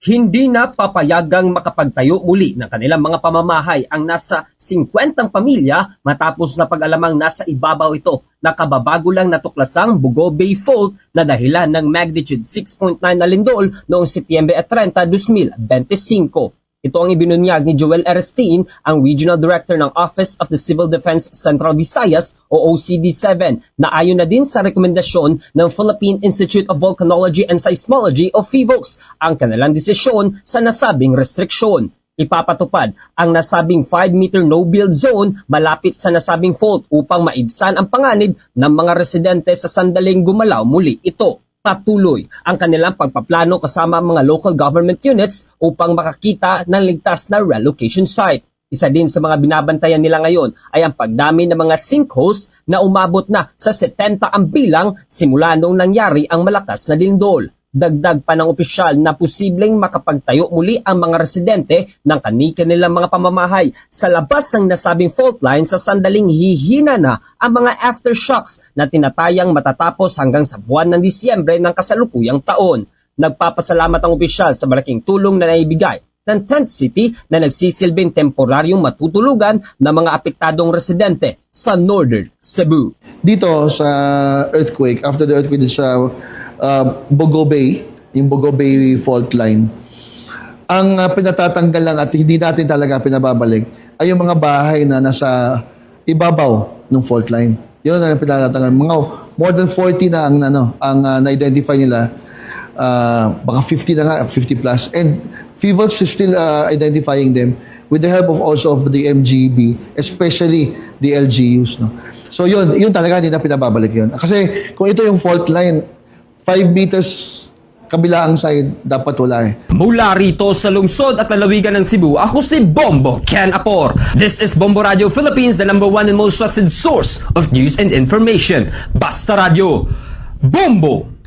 Hindi na papayagang makapagtayo muli ng kanilang mga pamamahay ang nasa 50 pamilya matapos na pag-alamang nasa ibabaw ito na kababago lang natuklasang Bugo Bay Fault na dahilan ng magnitude 6.9 na lindol noong Setyembre 30, 2025. Ito ang ibinunyag ni Joel Erestin, ang Regional Director ng Office of the Civil Defense Central Visayas o OCD7 na ayon na din sa rekomendasyon ng Philippine Institute of Volcanology and Seismology o PHIVOS ang kanilang desisyon sa nasabing restriksyon. Ipapatupad ang nasabing 5-meter no-build zone malapit sa nasabing fault upang maibsan ang panganib ng mga residente sa sandaling gumalaw muli ito patuloy ang kanilang pagpaplano kasama mga local government units upang makakita ng ligtas na relocation site. Isa din sa mga binabantayan nila ngayon ay ang pagdami ng mga sinkholes na umabot na sa 70 ang bilang simula noong nangyari ang malakas na lindol. Dagdag pa ng opisyal na posibleng makapagtayo muli ang mga residente ng kani-kanilang mga pamamahay sa labas ng nasabing fault line sa sandaling hihina na ang mga aftershocks na tinatayang matatapos hanggang sa buwan ng Disyembre ng kasalukuyang taon. Nagpapasalamat ang opisyal sa malaking tulong na naibigay ng Tent City na nagsisilbing temporaryong matutulugan ng mga apektadong residente sa Northern Cebu. dito sa earthquake, after the earthquake dito sa uh, Bogo Bay, yung Bogo Bay fault line, ang uh, pinatatanggal lang at hindi natin talaga pinababalik ay yung mga bahay na nasa ibabaw ng fault line. Yun ang pinatatanggal. Mga more than 40 na ang ano, ang uh, na-identify nila. Uh, baka 50 na nga, 50 plus. And FIVOX is still uh, identifying them with the help of also of the MGB, especially the LGUs. No? So yun, yun talaga hindi na pinababalik yun. Kasi kung ito yung fault line, 5 meters kabila ang side, dapat wala eh. Mula rito sa lungsod at lalawigan ng Cebu, ako si Bombo Ken Apor. This is Bombo Radio Philippines, the number one and most trusted source of news and information. Basta Radio. Bombo!